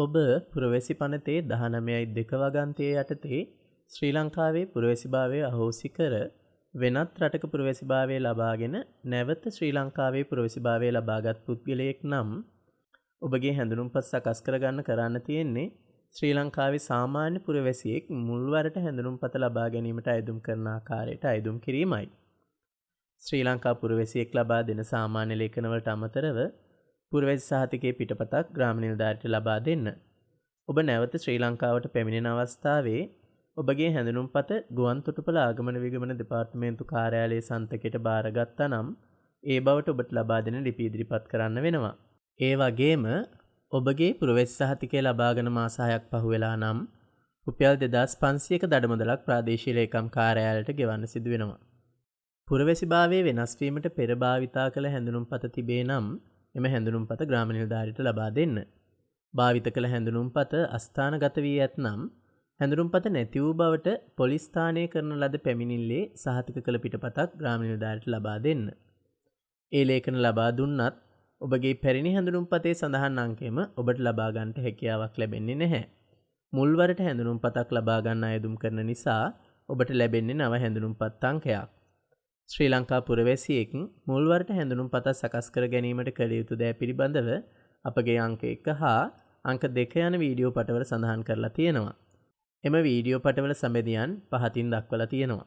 ඔබ පුරවැසි පනතේ දහනමයයි දෙක වගන්තය යටතේ ශ්‍රී ලංකාවේ පුරවැසිභාවය අහෝසි කර වෙනත් රටක පුරවැසිභාවය ලබාගෙන නැවත ශ්‍රී ලංකාවේ පුරවැසිභාවය ලබාගත් පුද්ගලයෙක් නම් ඔබගේ හැඳුනුම් පත් සකස් කරගන්න කරන්න තියෙන්නේ ශ්‍රී ලංකාවේ සාමාන්‍ය පුරවැසියෙක් මුල්වරට හැඳුනුම් පත ලබා ගැනීමට අයදුම් කරන ආකාරයට අයදුම් කිරීමයි. ශ්‍රී ලංකා පුරවැසියෙක් ලබා දෙන සාමාන්‍ය ලේඛනවලට අමතරව පුරවැසි සහතිකයේ පිටපතක් ග්‍රාම නිලධාරීට ලබා දෙන්න. ඔබ නැවත ශ්‍රී ලංකාවට පැමිණෙන අවස්ථාවේ ඔබගේ හැඳුනුම්පත ගුවන්තොටුපළ ආගමන විගමන දෙපාර්තමේන්තු කාර්යාලයේ සන්තකයට බාරගත්තා නම් ඒ බවට ඔබට ලබා දෙන ලිපි ඉදිරිපත් කරන්න වෙනවා. ඒ වගේම ඔබගේ පුරවැසි සහතිකය ලබාගෙන මාස 6ක් පහුවෙලා නම් රුපියල් 2500ක දඩමුදලක් ප්‍රාදේශීය ලේකම් කාර්යාලයට ගෙවන්න සිදු වෙනවා. පුරවැසිභාවයේ වෙනස් වීමට පෙර භාවිතා කළ හැඳුනුම්පත තිබේ නම් එම හැඳුනුම්පත ග්‍රාම නිලධාරීට ලබා දෙන්න. භාවිත කළ හැඳුනුම්පත අස්ථානගත වී ඇතනම් හැඳුරුම්පත නැති වූ බවට පොලිස්ථානය කරන ලද පැමිණිල්ලේ සහතික කළ පිටපතක් ග්‍රාම නිලධාරීට ලබා දෙන්න. ඒ ලේඛන ලබා දුන්නත් ඔබගේ පැරණි හැඳුනුම්පතේ සඳහන් අංකයම ඔබට ලබා ගන්නට හැකියාවක් ලැබෙන්නේ නැහැ. මුල්වරට හැඳුනුම්පතක් ලබා ගන්න අයදුම් කරන නිසා ඔබට ලැබෙන්නේ නව හැඳුනුම්පත් අංකයක්. ශ්‍රී ලංකා පුරවැසියෙක් මුල්වරට හැඳුනුම් පතත් සකස් කර ගැනීමට කළ යුතු දෑ පිළිබඳව අපගේ අංක එක හා අංක දෙක යන වීඩියෝ පටවල සඳහන් කරලා තියෙනවා. එම වීඩියෝ පටවල සමෙදියන් පහතින් දක්වලා තියෙනවා.